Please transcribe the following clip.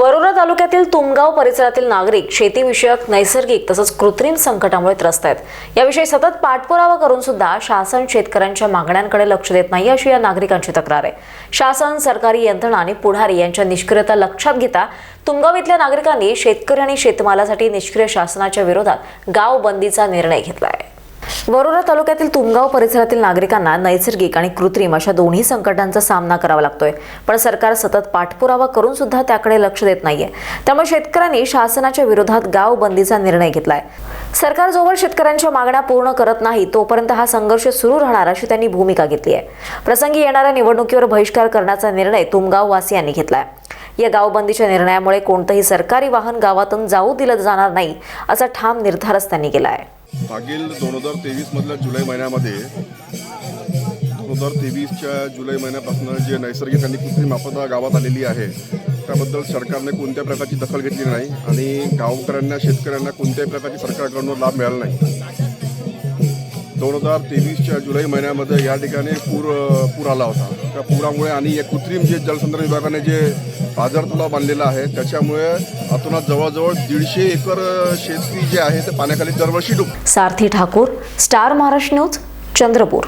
वरोरा तालुक्यातील तुमगाव परिसरातील नागरिक शेतीविषयक नैसर्गिक तसंच कृत्रिम संकटामुळे त्रस्त आहेत. याविषयी सतत पाठपुरावा करून सुद्धा शासन शेतकऱ्यांच्या मागण्यांकडे लक्ष देत नाही अशी या नागरिकांची तक्रार आहे. शासन सरकारी यंत्रणा आणि पुढारी यांच्या निष्क्रियता लक्षात घेता तुमगाव इथल्या नागरिकांनी शेतकरी आणि शेतमालासाठी निष्क्रिय शासनाच्या विरोधात गाव बंदीचा निर्णय घेतला आहे वरोरा तालुक्यातील तुमगाव परिसरातील नागरिकांना नैसर्गिक आणि कृत्रिम अशा दोन्ही संकटांचा सामना करावा लागतोय. पण सरकार सतत पाठपुरावा करून सुद्धा त्याकडे लक्ष देत नाहीये. त्यामुळे शेतकऱ्यांनी शासनाच्या विरोधात गाव बंदीचा निर्णय घेतलाय. सरकार जोवर शेतकऱ्यांच्या मागण्या पूर्ण करत नाही तोपर्यंत हा संघर्ष सुरू राहणार अशी त्यांनी भूमिका घेतली आहे. प्रसंगी येणाऱ्या निवडणुकीवर बहिष्कार करण्याचा निर्णय तुमगाव वासियांनी घेतलाय. या गावबंदीच्या निर्णयामुळे कोणतंही सरकारी वाहन गावातून जाऊ दिलं जाणार नाही असा ठाम निर्धारच त्यांनी केला आहे मागील दोन हजार तेवीसमधल्या जुलै महिन्यामध्ये दोन हजार तेवीसच्या जुलै महिन्यापासून जे नैसर्गिक आणि कृत्रिम आपदा गावात आलेली आहे त्याबद्दल सरकारने कोणत्या प्रकारची दखल घेतली नाही आणि गावकऱ्यांना शेतकऱ्यांना कोणत्याही प्रकारची सरकारकडून लाभ मिळाला नाही. दोन हजार तेवीसच्या जुलै महिन्यामध्ये या ठिकाणी पूर पूर आला होता. त्या पुरामुळे आणि या कृत्रिम जे जलसंधारण विभागाने जे बाजार तलाव बांधलेला आहे त्याच्यामुळे अतुनात जवळजवळ दीडशे एकर शेती जे आहे ते पाण्याखाली दरवर्षी डुब सारथी ठाकूर स्टार महाराष्ट्र न्यूज चंद्रपूर.